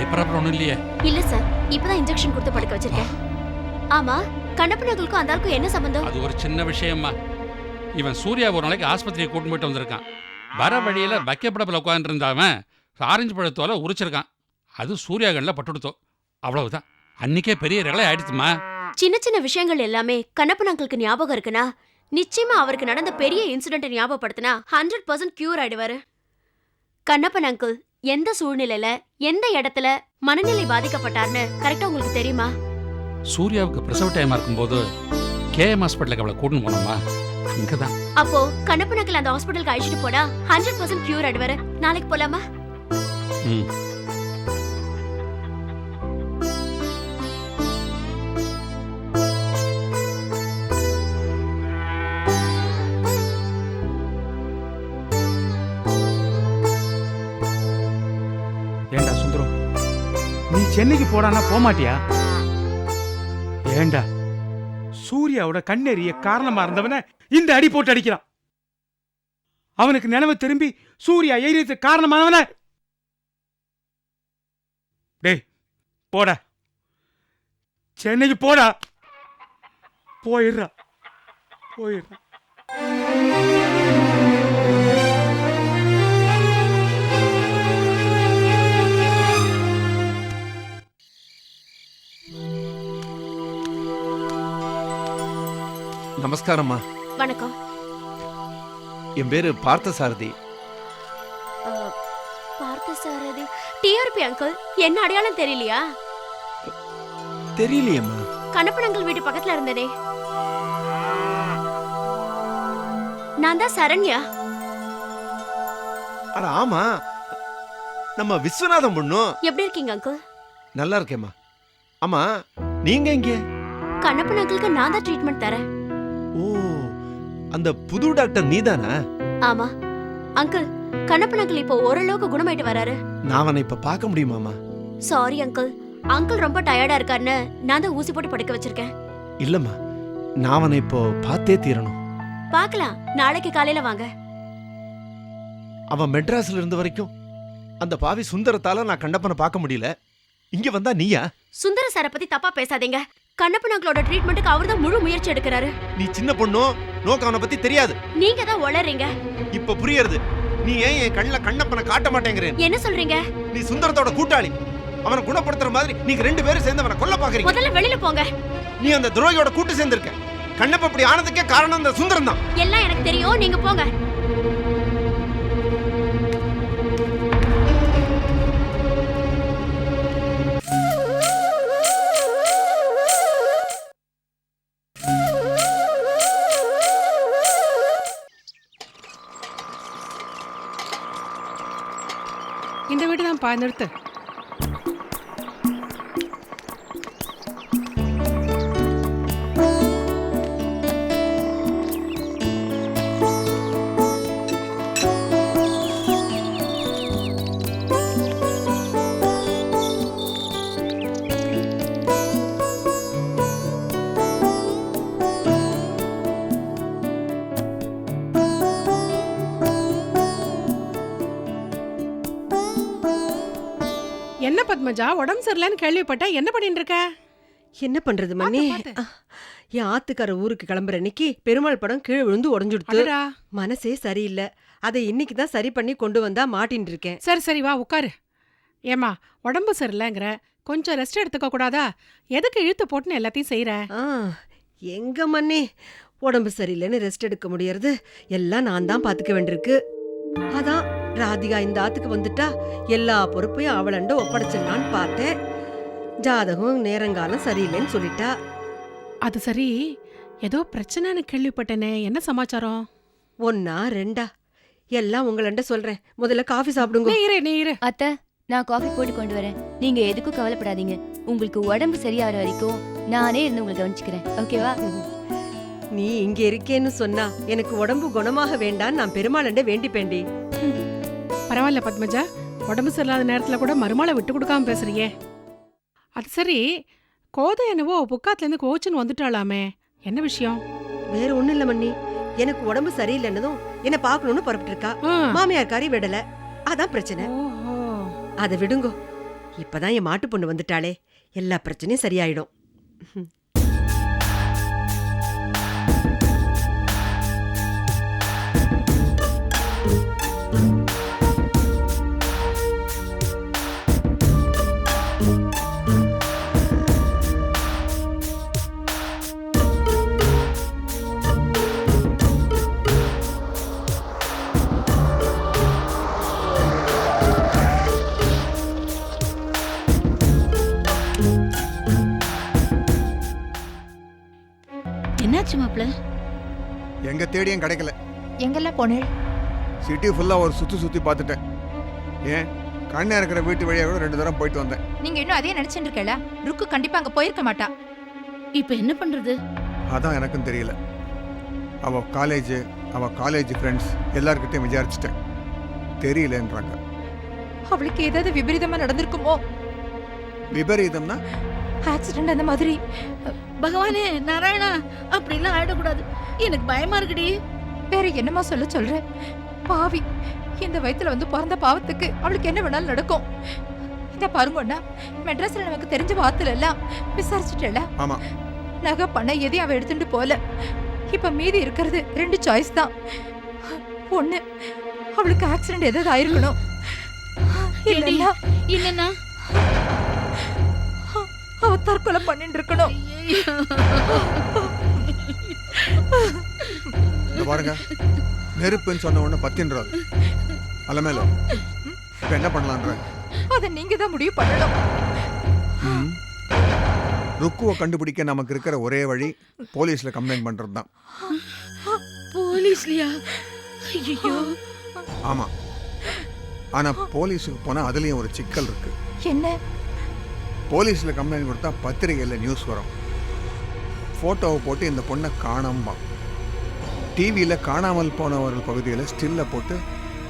பயப்படாமல் ஒன்றும் இல்லையே? இல்ல சார் இப்பதான் இன்ஜெக்ஷன் கொடுத்து படுக்க வச்சிருக்கேன். ஆமா கண்ணப்பனங்களுக்கும் அந்த ஆளுக்கும் என்ன சம்பந்தம்? அது ஒரு சின்ன விஷயம்மா. இவன் சூர்யா ஒரு நாளைக்கு ஆஸ்பத்திரியை கூட்டிட்டு போயிட்டு வந்திருக்கான். வர வழியில வைக்கப்படப்பில் உட்காந்துருந்தவன் ஆரஞ்சு பழத்தோல உரிச்சிருக்கான். அது சூர்யா கண்ணில் பட்டுடுத்தோம் அவ்வளவுதான். அன்னைக்கே பெரிய ரகளை ஆயிடுத்துமா சின்ன சின்ன விஷயங்கள் எல்லாமே கண்ணப்பன் அங்கிளுக்கு ஞாபகம் இருக்குன்னா நிச்சயமா அவருக்கு நடந்த பெரிய இன்சிடென்ட் ஞாபகப்படுத்தினா ஹண்ட்ரட் பர்சன்ட் கியூர் ஆயிடுவாரு. கண்ணப்பன் அங்கிள் எந்த சூழ்நிலையில எந்த இடத்துல மனநிலை பாதிக்கப்பட்டார்னு கரெக்டா உங்களுக்கு தெரியுமா? சூர்யாவுக்கு பிரசவ டைமா இருக்கும்போது கேஎம் ஹாஸ்பிட்டலுக்கு அவளை கூட்டின்னு போனோமா இங்கே தான் அப்போ கண்ணப்பன் அங்கிள் அந்த ஹாஸ்பிட்டலுக்கு அழைச்சிட்டு போனா ஹண்ட்ரட் பர்சன்ட் கியூர் ஆயிடுவாரு. நாளைக்கு போலாமா? ம். சென்னைக்கு போடானா போக மாட்டியா ஏண்டா? சூர்யாவோட கண்ணெறிய காரணமா இருந்தவன இந்த அடி போட்டு அடிக்கிறான். அவனுக்கு நினைவு திரும்பி சூர்யா ஏறியது காரணமானவன. டேய் போடா. சென்னைக்கு போடா. போயிடுறா. போயிடுறா. நமஸ்காரம்மா. வணக்கம். என் பேரு பார்த்தசாரதி. பார்த்த சாரதி டிஆர்பி அங்கிள் என்ன அடையாளம் தெரியலையா? தெரியலையேம்மா. கண்ணப்பன் அங்கிள் வீட்டு பக்கத்துல இருந்ததே. நான் தான் சரண்யா. அட ஆமா. நம்ம விஸ்வநாதம் பொண்ணும் எப்படி இருக்கீங்க அங்கிள் நல்லா இருக்கேம்மா. ஆமா நீங்க எங்க? கண்ணப்பன் அங்கிளுக்கு நான் தான் ட்ரீட்மெண்ட் தரேன். ஓ அந்த புது டாக்டர் நீதானா? ஆமா. அங்கிள் கண்ணப்பன் அங்கிள் இப்போ ஓரளவுக்கு குணமாயிட்டு வராரு. நான் அவனை இப்ப பார்க்க முடியுமாமா? சாரி அங்கிள் அங்கிள் ரொம்ப டயர்டா இருக்காருன்னு நான் தான் ஊசி போட்டு படுக்க வச்சிருக்கேன். இல்லம்மா நான் அவனை இப்போ பார்த்தே தீரணும். பார்க்கலாம். நாளைக்கு காலையில வாங்க. அவன் மெட்ராஸ்ல இருந்த வரைக்கும் அந்த பாவி சுந்தரத்தால நான் கண்டப்பனை பார்க்க முடியல. இங்க வந்தா நீயா? சுந்தர சாரை பத்தி தப்பா பேசாதீங்க. கண்ணப்பன் அங்கிளோட ட்ரீட்மெண்ட்டுக்கு அவர் தான் முழு முயற்சி எடுக்கிறாரு. நீ சின்ன பொண்ணும் நோக்க அவனை பத்தி தெரியாது. நீங்க தான் உளறீங்க. இப்ப புரியறது நீ ஏன் என் கண்ணுல கண்ணப்பனை காட்ட மாட்டேங்கிறேன்? என்ன சொல்றீங்க? நீ சுந்தரத்தோட கூட்டாளி. அவனை குணப்படுத்துற மாதிரி நீங்க ரெண்டு பேரும் சேர்ந்து அவனை கொல்ல பாக்குறீங்க. முதல்ல வெளியில போங்க. நீ அந்த துரோகியோட கூட்டு சேர்ந்திருக்க. கண்ணப்ப இப்படி ஆனதுக்கே காரணம் அந்த சுந்தரம் தான். எல்லாம் எனக்கு தெரியும் நீங்க போங்க. இந்த பத்மஜா உடம்பு சரியில்லைன்னு கேள்விப்பட்டா என்ன பண்ணிட்டு இருக்க? என்ன பண்றது பாத்து. என் ஆத்துக்கார ஊருக்கு கிளம்புற அன்னைக்கு பெருமாள் படம் கீழே விழுந்து உடஞ்சுடுத்து. மனசே சரியில்லை. அதை இன்னைக்கு தான் சரி பண்ணி கொண்டு வந்தா மாட்டின்னு இருக்கேன். சரி சரி வா உட்காரு. ஏமா உடம்பு சரியில்லைங்கிற. கொஞ்சம் ரெஸ்ட் எடுத்துக்க கூடாதா? எதுக்கு இழுத்து போட்டுன்னு எல்லாத்தையும் செய்யற எங்க மண்ணி உடம்பு சரியில்லைன்னு ரெஸ்ட் எடுக்க முடியறது எல்லாம் நான் தான் பாத்துக்க வேண்டியிருக்கு. அதான் ராதிகா இந்த ஆத்துக்கு வந்துட்டா எல்லா பொறுப்பையும் அவளண்ட ஒப்படைச்சிடலான்னு பார்த்தேன். ஜாதகம் நேரங்காலம் சரியில்லைன்னு சொல்லிட்டா. அது சரி ஏதோ பிரச்சனைன்னு கேள்விப்பட்டேனே என்ன சமாச்சாரம்? ஒன்னா ரெண்டா? எல்லாம் உங்களண்ட சொல்றேன். முதல்ல காஃபி சாப்பிடுங்க. நீ இரு நீ இரு. அத்தை நான் காஃபி போட்டு கொண்டு வரேன். நீங்க எதுக்கும் கவலைப்படாதீங்க. உங்களுக்கு உடம்பு சரியாகிற வரைக்கும் நானே இருந்து உங்களை கவனிச்சுக்கிறேன். ஓகேவா? நீ இங்க இருக்கேன்னு சொன்னா எனக்கு உடம்பு குணமாக வேண்டாம் நான் பெருமாளண்ட வேண்டிப்பேண்டி பரவாயில்ல பத்மஜா. உடம்பு சரியில்லாத நேரத்துல கூட மருமலை விட்டு கொடுக்காம பேசுறியே. அது சரி கோதை என்னவோ புக்காத்துல இருந்து கோச்சுன்னு வந்துட்டாளாமே. என்ன விஷயம்? வேற ஒண்ணும் இல்ல மண்ணி எனக்கு உடம்பு சரியில்லைன்னதும் என்ன பார்க்கணும்னு புறப்பட்டு இருக்கா. மாமியார் காரி விடல. அதான் பிரச்சனை. அதை விடுங்கோ. இப்பதான் என் மாட்டு பொண்ணு வந்துட்டாளே. எல்லா பிரச்சனையும் சரியாயிடும். தேடியும் கிடைக்கல. எங்கெல்லாம் போனேள் சிட்டி ஃபுல்லா ஒரு சுத்தி சுத்தி பார்த்துட்டேன். ஏன்? கண்ணா இருக்கிற வீட்டு வழியா கூட ரெண்டு தடவை போயிட்டு வந்தேன். நீங்க இன்னும் அதே நினைச்சிட்டு இருக்கல? ருக்கு கண்டிப்பா அங்க போயிருக்க மாட்டா. இப்ப என்ன பண்றது? அதான் எனக்கும் தெரியல. அவ காலேஜ் அவ காலேஜ் ஃப்ரெண்ட்ஸ் எல்லார்கிட்டயும் விசாரிச்சிட்டேன். தெரியலன்றாங்க. அவளுக்கு ஏதாவது விபரீதமா நடந்திருக்குமோ? விபரீதம்னா? ஆக்சிடென்ட் அந்த மாதிரி. பகவானே நாராயணா அப்படிலாம் ஆயிடக்கூடாது. எனக்கு பயமா இருக்குடி. வேற என்னமா சொல்ல சொல்ற. பாவி இந்த வயத்துல வந்து பிறந்த பாவத்துக்கு அவளுக்கு என்ன வேணாலும் நடக்கும். இந்த பாருங்கண்ணா மெட்ராஸ்ல நமக்கு தெரிஞ்ச வாத்துல எல்லாம் விசாரிச்சுட்டல. ஆமா. நகை பணம் எதையும் அவ எடுத்துட்டு போல இப்ப மீதி இருக்கிறது ரெண்டு சாய்ஸ் தான். ஒண்ணு அவளுக்கு ஆக்சிடென்ட் ஏதாவது ஆயிருக்கணும். இல்லைன்னா இல்லன்னா? அவ தற்கொலை பண்ணிட்டு இருக்கணும் இந்த பாருங்க. நெருப்புன்னு சொன்ன உடனே பத்தின்றாது அலமேல இப்ப என்ன பண்ணலான்ற அதை நீங்க தான் முடிவு பண்ணணும். ருக்குவை கண்டுபிடிக்க நமக்கு இருக்கிற ஒரே வழி போலீஸ்ல கம்ப்ளைண்ட் பண்றது தான் போலீஸ்லயா? ஐயோ ஆமா. ஆனா போலீஸுக்கு போனா அதுலயும் ஒரு சிக்கல் இருக்கு. என்ன? போலீஸில் கம்ப்ளைண்ட் கொடுத்தா பத்திரிகையில் நியூஸ் வரும். ஃபோட்டோவை போட்டு இந்த பொண்ணை காணாம டிவியில் காணாமல் போனவர்கள் பகுதியில் ஸ்டில்ல போட்டு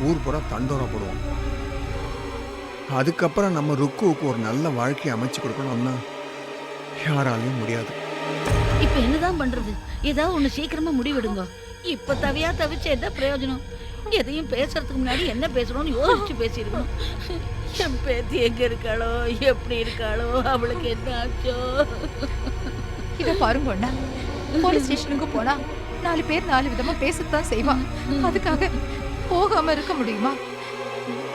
ஊர் பூரா தண்டோரம் போடுவோம் அதுக்கப்புறம் நம்ம ருக்குவுக்கு ஒரு நல்ல வாழ்க்கையை அமைச்சு கொடுக்கணும்னா யாராலையும் முடியாது. இப்ப என்னதான் பண்றது? ஏதாவது ஒண்ணு சீக்கிரமா முடிவெடுங்க. இப்ப தவியா தவிச்சு என்ன பிரயோஜனம்? எதையும் பேசுறதுக்கு முன்னாடி என்ன பேசணும்னு யோசிச்சு பேசிருக்கணும். என் பேத்தி எங்க இருக்காளோ? எப்படி இருக்காளோ? அவளுக்கு என்ன ஆச்சோ? இத பாருங்க அண்ணா. போலீஸ் ஸ்டேஷனுக்கு போனா நாலு பேர் நாலு விதமா பேசத்தான் செய்வான் அதுக்காக போகாம இருக்க முடியுமா?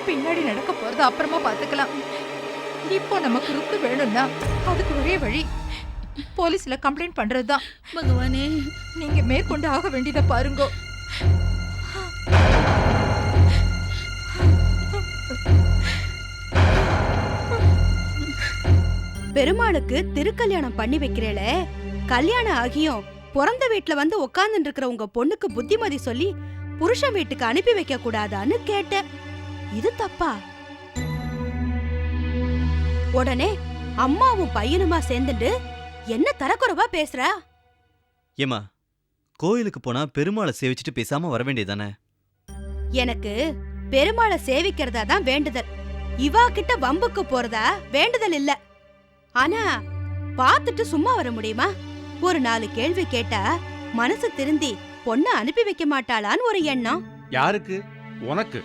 பின்னாடி நடக்க போறது அப்புறமா பாத்துக்கலாம். இப்போ நமக்கு ருக்கு வேணும்னா அதுக்கு ஒரே வழி போலீஸ்ல கம்ப்ளைண்ட் பண்றதுதான். பகவானே. நீங்க மேற்கொண்டு ஆக வேண்டியதை பாருங்க. பெருமாளுக்கு திருக்கல்யாணம் பண்ணி வைக்கிறேல. கல்யாணம் ஆகியும் பிறந்த வீட்ல வந்து உட்கார்ந்துட்டு இருக்கிற உங்க பொண்ணுக்கு புத்திமதி சொல்லி புருஷன் வீட்டுக்கு அனுப்பி வைக்க கூடாதான்னு கேட்டேன். இது தப்பா? உடனே அம்மாவும் பையனுமா சேர்ந்துட்டு என்ன தரக்குறைவா பேசுறா? ஏமா கோயிலுக்கு போனா பெருமாளை சேவிச்சுட்டு பேசாம வர வேண்டியதானே எனக்கு பெருமாளை சேவிக்கிறதா தான் வேண்டுதல். இவா கிட்ட வம்புக்கு போறதா வேண்டுதல் இல்ல. ஆனா பார்த்துட்டு சும்மா வர முடியுமா? ஒரு நாலு கேள்வி கேட்டா மனசு திருந்தி பொண்ண அனுப்பி வைக்க மாட்டாளான்னு ஒரு எண்ணம். யாருக்கு? உனக்கு.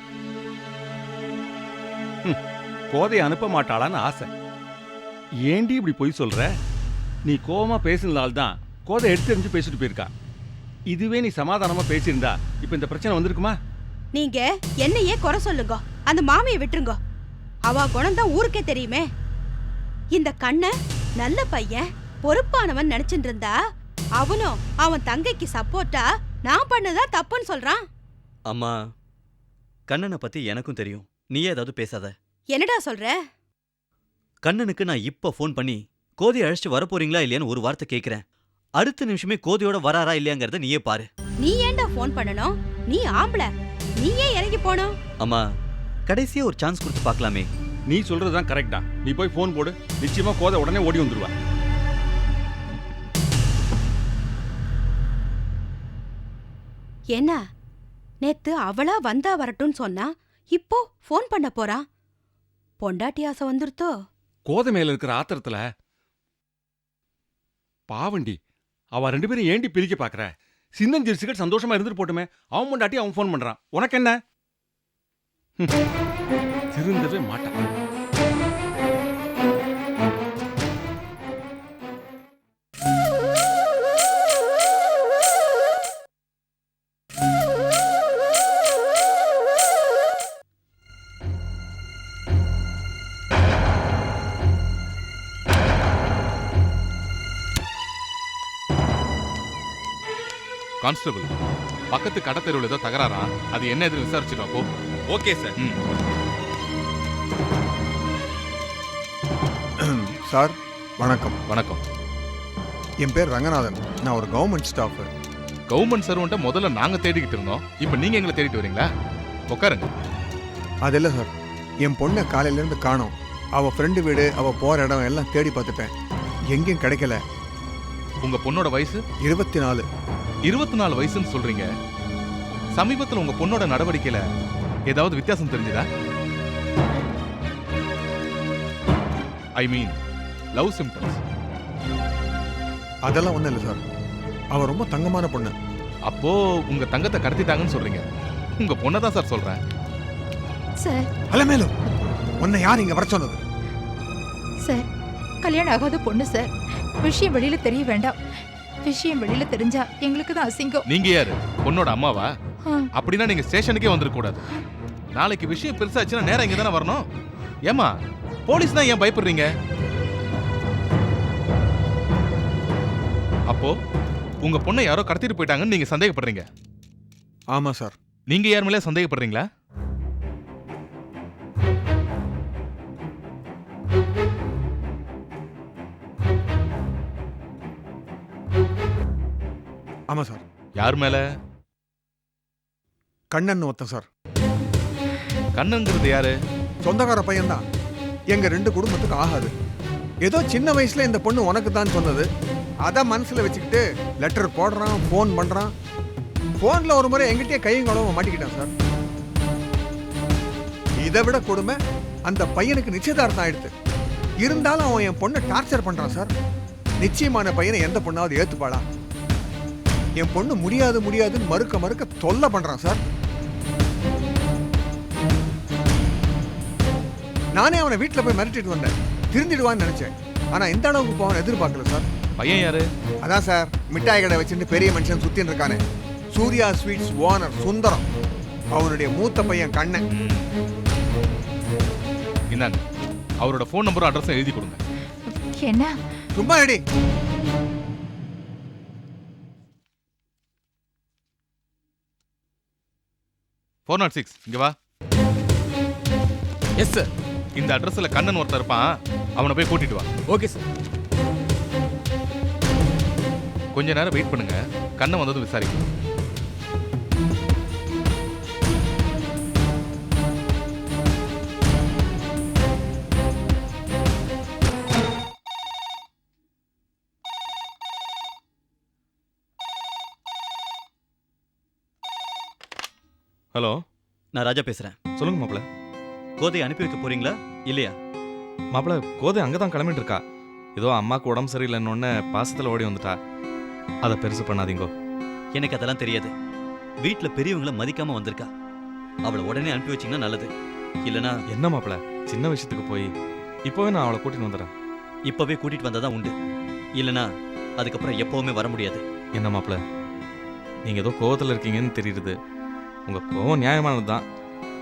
கோதையை அனுப்ப மாட்டாளான்னு ஆசை. ஏண்டி இப்படி பொய் சொல்ற? நீ கோவமா பேசுனதால தான் கோதை எடுத்து எறிஞ்சு பேசிட்டு போயிருக்கா. இதுவே நீ சமாதானமா பேசியிருந்தா இப்போ இந்த பிரச்சனை வந்திருக்குமா? நீங்க என்னையே குறை சொல்லுங்க. அந்த மாமியை விட்டுருங்க. அவ குணம் தான் ஊருக்கே தெரியுமே. இந்த கண்ண நல்ல பையன் பொறுப்பானவன் நினைச்சிட்டு இருந்தா அவனும் அவன் தங்கைக்கு சப்போர்ட்டா நான் பண்ணதா தப்புன்னு சொல்றான். அம்மா கண்ணனை பத்தி எனக்கும் தெரியும். நீயே ஏதாவது பேசாத. என்னடா சொல்ற? கண்ணனுக்கு நான் இப்ப ஃபோன் பண்ணி கோதையை அழைச்சிட்டு வரப்போறீங்களா இல்லையான்னு ஒரு வார்த்தை கேட்கிறேன் அடுத்த நிமிஷமே கோதையோட வராரா இல்லையாங்கிறத நீயே பாரு. நீ ஏன்டா ஃபோன் பண்ணணும்? நீ ஆம்பளை. நீயே இறங்கி போனோம் அம்மா கடைசியா ஒரு சான்ஸ் கொடுத்து பார்க்கலாமே. நீ சொல்றது தான் கரெக்டா நீ போய் ஃபோன் போடு. நிச்சயமா கோதை உடனே ஓடி வந்துருவா. என்ன? நேத்து அவளா வந்தா வரட்டும்னு சொன்னா இப்போ ஃபோன் பண்ண போறா? பொண்டாட்டி ஆசை வந்துருத்தோ? கோதை மேல இருக்கிற ஆத்திரத்துல பாவண்டி அவ ரெண்டு பேரும் ஏண்டி பிரிக்க பாக்குற? சின்னஞ்சிறுசுகள் சந்தோஷமா இருந்துட்டு போட்டுமே அவன் பொண்டாட்டி அவன் ஃபோன் பண்றான். உனக்கு என்ன. திருந்தவே மாட்டான். கான்ஸ்டபிள் பக்கத்து கடத்தெருவில் ஏதோ தகராறா? அது என்ன எதுன்னு விசாரிச்சுட்டு வா, போ. Okay sir. ம். சார் வணக்கம். வணக்கம். என் பேர் ரங்கநாதன். நான் ஒரு கவர்மெண்ட் ஸ்டாஃபு கவர்மெண்ட் சர்வெண்ட்டை முதல்ல நாங்க தேடிக்கிட்டு இருந்தோம். இப்போ நீங்க எங்களை தேடிட்டு வரீங்களா? உட்காருங்க. அது இல்லை சார். என் பொண்ணை காலையிலேருந்து காணோம். அவள் ஃப்ரெண்டு வீடு அவள் போகிற இடம் எல்லாம் தேடி பார்த்துட்டேன். எங்கேயும் கிடைக்கல. உங்க பொண்ணோட வயசு? இருபத்தி நாலு இருபத்தி நாலு வயசுன்னு சொல்றீங்க. சமீபத்தில் உங்க பொண்ணோட நடவடிக்கையில ஏதாவது வித்தியாசம் தெரிஞ்சுதா? ஐ மீன் லவ் சிம்டம்ஸ் அதெல்லாம் ஒன்றும் இல்லை சார். அவள் ரொம்ப தங்கமான பொண்ணு. அப்போ உங்க தங்கத்தை கடத்திட்டாங்கன்னு சொல்றீங்க. உங்க பொண்ணை தான் சார் சொல்றேன். சார். அலமேலும் உன்னை யார் இங்கே வர சொன்னது? சார் கல்யாணம் ஆகாத பொண்ணு சார். விஷயம் வெளியில தெரிய வேண்டாம். விஷயம் வெளியில தெரிஞ்சா எங்களுக்கு தான் அசிங்கம். நீங்க யாரு? பொண்ணோட அம்மாவா? ஆ. அப்படின்னா நீங்க ஸ்டேஷனுக்கே வந்துட கூடாது. நாளைக்கு விஷயம் பெருசாச்சுன்னா நேரா இங்க தானே வரணும். ஏமா போலீஸ் தான் ஏன் பயப்படுறீங்க? அப்போ உங்க பொண்ணை யாரோ கடத்திட்டு போயிட்டாங்கன்னு நீங்க சந்தேகப்படுறீங்க? ஆமாம் சார். நீங்க யார் மேலே சந்தேகப்படுறீங்களா? ஆமாம் சார். யார் மேல? கண்ணன் ஒருத்தன் சார். கண்ணுங்கிறது யாரு? சொந்தக்கார பையன்தான். எங்க ரெண்டு குடும்பத்துக்கு ஆகாது. ஏதோ சின்ன வயசுல இந்த பொண்ணு உனக்கு தான் சொன்னது. அதை மனசில் வச்சுக்கிட்டு லெட்டர் போடுறான் ஃபோன் பண்ணுறான் ஃபோனில் ஒரு முறை எங்கிட்டயே கையும் குழம்பு மாட்டிக்கிட்டான் சார். இதை விட கொடுமை அந்த பையனுக்கு நிச்சயதார்த்தம் ஆயிடுது இருந்தாலும் அவன் என் பொண்ணை டார்ச்சர் பண்ணுறான் சார். நிச்சயமான பையனை எந்த பொண்ணாவது ஏற்றுப்பாளா என் பொண்ணு முடியாது முடியாதுன்னு மறுக்க மறுக்க தொல்லை பண்ணுறான் சார். நானே அவனை வீட்டில் போய் மிரட்டிட்டு வந்தேன். திருந்திடுவான்னு நினச்சேன். ஆனா இந்த அளவுக்கு போவான் எதிர்பார்க்கல சார். பையன் யாரு? அதான் சார். மிட்டாய் கடை வச்சுட்டு பெரிய மனுஷன் சுத்தின்னு இருக்கானே. Surya sweets owner Sundaram. அவனுடைய மூத்த பையன் கண்ணன் இந்தாங்க. அவரோட ஃபோன் நம்பரும் அட்ரஸும் எழுதி கொடுங்க. என்ன? சும்மா ரெடி ஃபோர் நாட் சிக்ஸ் இங்க வா. எஸ் சார் இந்த அட்ரஸ்ல கண்ணன் ஒருத்தன் இருப்பான். அவனை போய் கூட்டிட்டு வா. ஓகே சார் கொஞ்ச நேரம் வெயிட் பண்ணுங்க. கண்ணன் வந்ததும் விசாரிக்கலாம் ஹலோ. நான் ராஜா பேசுறேன். சொல்லுங்க மாப்பிள கோதையை அனுப்பி வைக்க போறீங்களா? இல்லையா? மாப்பிள கோதை அங்கே தான் கிளம்பிட்டு இருக்கா ஏதோ அம்மாவுக்கு உடம்பு சரியில்லைன்னு பாசத்தில் ஓடி வந்துட்டா. அதை பெருசு பண்ணாதீங்கோ. எனக்கு அதெல்லாம் தெரியாது. வீட்ல பெரியவங்கள மதிக்காம வந்திருக்கா. அவளை உடனே அனுப்பி வச்சீங்கன்னா நல்லது. இல்லனா என்ன மாப்பிள? சின்ன விஷயத்துக்கு போய். இப்போவே நான் அவளை கூட்டின்னு வந்துடுறேன். இப்பவே கூட்டிட்டு வந்தாதான் உண்டு. இல்லனா அதுக்கப்புறம் எப்பவுமே வர முடியாது. என்ன மாப்பிள? நீங்கள் ஏதோ கோவத்தில் இருக்கீங்கன்னு தெரியுது. உங்கள் கோவம் நியாயமானது தான்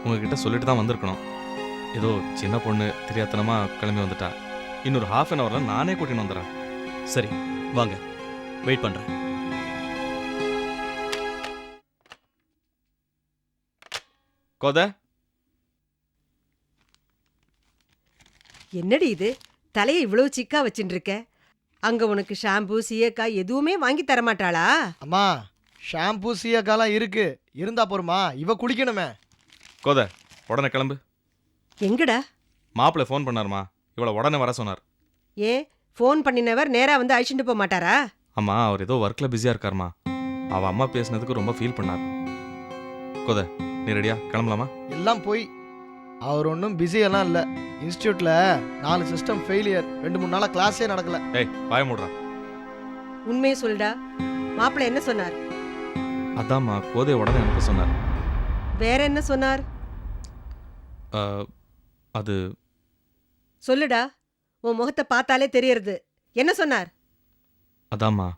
உங்ககிட்ட சொல்லிட்டு தான் வந்திருக்கணும். ஏதோ சின்ன பொண்ணு தெரியாத்தனமாக கிளம்பி வந்துட்டா. இன்னொரு ஹாஃப் அன் ஹவரில் நானே கூட்டின்னு வந்துடுறேன். சரி வாங்க. வெயிட் பண்றேன். கோத? என்னடி இது? தலையை இவ்வளவு சிக்கா வச்சுட்டு இருக்க அங்க உனக்கு ஷாம்பு சீயக்காய் எதுவுமே வாங்கி தர மாட்டாளா? அம்மா ஷாம்பு சீயக்காலாம் இருக்கு. இருந்தா போருமா இவ குடிக்கணுமே. கோத உடனே கிளம்பு. எங்கடா? மாப்பிள்ளை ஃபோன் பண்ணாருமா. இவளை உடனே வர சொன்னார். ஏன் ஃபோன் பண்ணினவர் நேரா வந்து அழிச்சுட்டு போக மாட்டாரா? அம்மா அவர் ஏதோ ஒர்க்கில் பிஸியாக இருக்காருமா. அவள் அம்மா பேசுனதுக்கு ரொம்ப ஃபீல் பண்ணார். கோத நீ ரெடியா கிளம்பலாமா? எல்லாம் போய். அவர் ஒன்றும் பிஸியெல்லாம் இல்லை. இன்ஸ்டியூட்ல நாலு சிஸ்டம் ஃபெயிலியர் ரெண்டு மூணு நாளாக கிளாஸே நடக்கல. ஏய் வாய மூடுறா. உண்மையை சொல்டா மாப்பிள்ளை என்ன சொன்னார்? அதாம்மா கோதையை உடனே அனுப்ப சொன்னார். வேற என்ன சொன்னார்? அது சொல்லுடா. உன் முகத்தை பார்த்தாலே தெரியறது. என்ன சொன்னார்? அதாம்மா.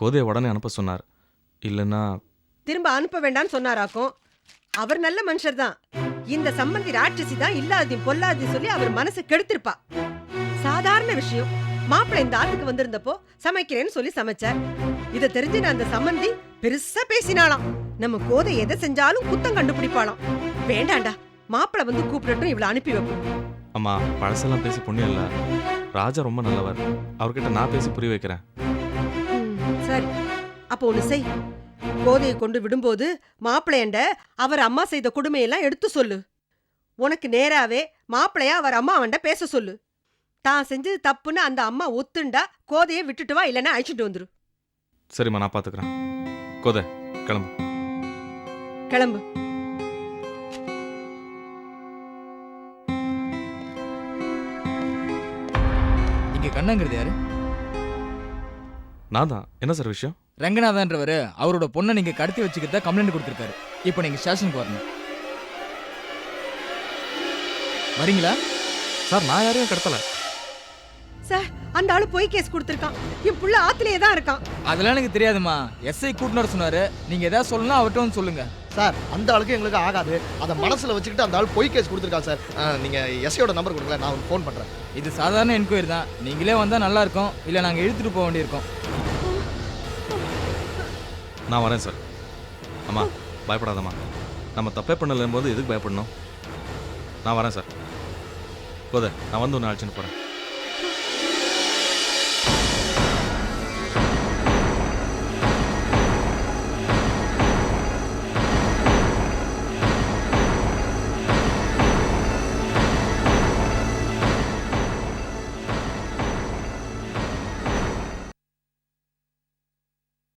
கோதையை உடனே அனுப்ப சொன்னார். இல்லைன்னா திரும்ப அனுப்ப வேண்டாம்னு சொன்னாராக்கும். அவர் நல்ல மனுஷர் தான். இந்த சம்பந்தி ராட்சசி தான் இல்லாதையும் பொல்லாதையும் சொல்லி அவர் மனசை கெடுத்திருப்பா. சாதாரண விஷயம். மாப்பிள்ளை இந்த ஆத்துக்கு வந்திருந்தப்போ சமைக்கிறேன்னு சொல்லி சமைச்சார். இதை தெரிஞ்சு நான் அந்த சம்பந்தி பெருசா பேசினாளாம். நம்ம கோதை எதை செஞ்சாலும் குத்தம் கண்டுபிடிப்பாளாம். வேண்டாண்டா. மாப்பிள்ளை வந்து கூப்பிடட்டும் இவளை அனுப்பி வைப்போம். அம்மா பழசெல்லாம் பேசி புண்ணியம் இல்லை. ராஜா ரொம்ப நல்லவர். அவர்கிட்ட நான் பேசி புரிய வைக்கிறேன். சரி. அப்போ ஒண்ணு செய். கோதையை கொண்டு விடும்போது மாப்பிள்ளையண்ட அவர் அம்மா செய்த கொடுமையெல்லாம் எடுத்து சொல்லு. உனக்கு நேராவே மாப்பிள்ளைய அவர் அம்மாவண்ட பேச சொல்லு. தான் செஞ்சது தப்புன்னு அந்த அம்மா ஒத்துண்டா கோதையை விட்டுட்டு வா இல்லைன்னா அழிச்சிட்டு வந்துரு. சரிம்மா நான் பார்த்துக்கிறேன் கோதை கிளம்பு. கிளம்பு. இங்க கண்ணங்கிறது யாரு? நான் தான் என்ன சார் விஷயம்? ரங்கநாதன்றவர் அவரோட பொண்ணை நீங்க கடத்தி வச்சுக்கிட்ட கம்ப்ளைண்ட் கொடுத்துருக்காரு. இப்போ நீங்க ஸ்டேஷனுக்கு வரணும். வரீங்களா? சார் நான் யாரையும் கடத்தல. சார் அந்த ஆளு பொய் கேஸ் கொடுத்துருக்கான். என் புள்ள ஆத்திலேயே தான் இருக்கான். அதெல்லாம் எனக்கு தெரியாதுமா எஸ்ஐ கூட்டினு வர சொன்னாரு. நீங்க ஏதாவது சொல்லலாம் அவர்கிட்ட வந்து சொல்லுங்க. சார் அந்த ஆளுக்கு எங்களுக்கு ஆகாது. அதை மனசுல வச்சுக்கிட்டு அந்த ஆள் பொய் கேஸ் கொடுத்துருக்காங்க சார். ஆ, நீங்க எஸ்ஐயோட நம்பர் கொடுங்களேன் நான் அவருக்கு ஃபோன் பண்றேன். இது சாதாரண என்கொயரி தான். நீங்களே வந்தா நல்லா இருக்கும் இல்ல நாங்க இழுத்துட்டு போக வேண்டியிருக்கோம். நான் வரேன் சார். அம்மா பயப்படாதம்மா. நம்ம தப்பே பண்ணலம்போது எதுக்கு பயப்படணும்? நான் வரேன் சார். கோதை நான் வந்து ஒன்று அழைச்சிட்டு போகிறேன்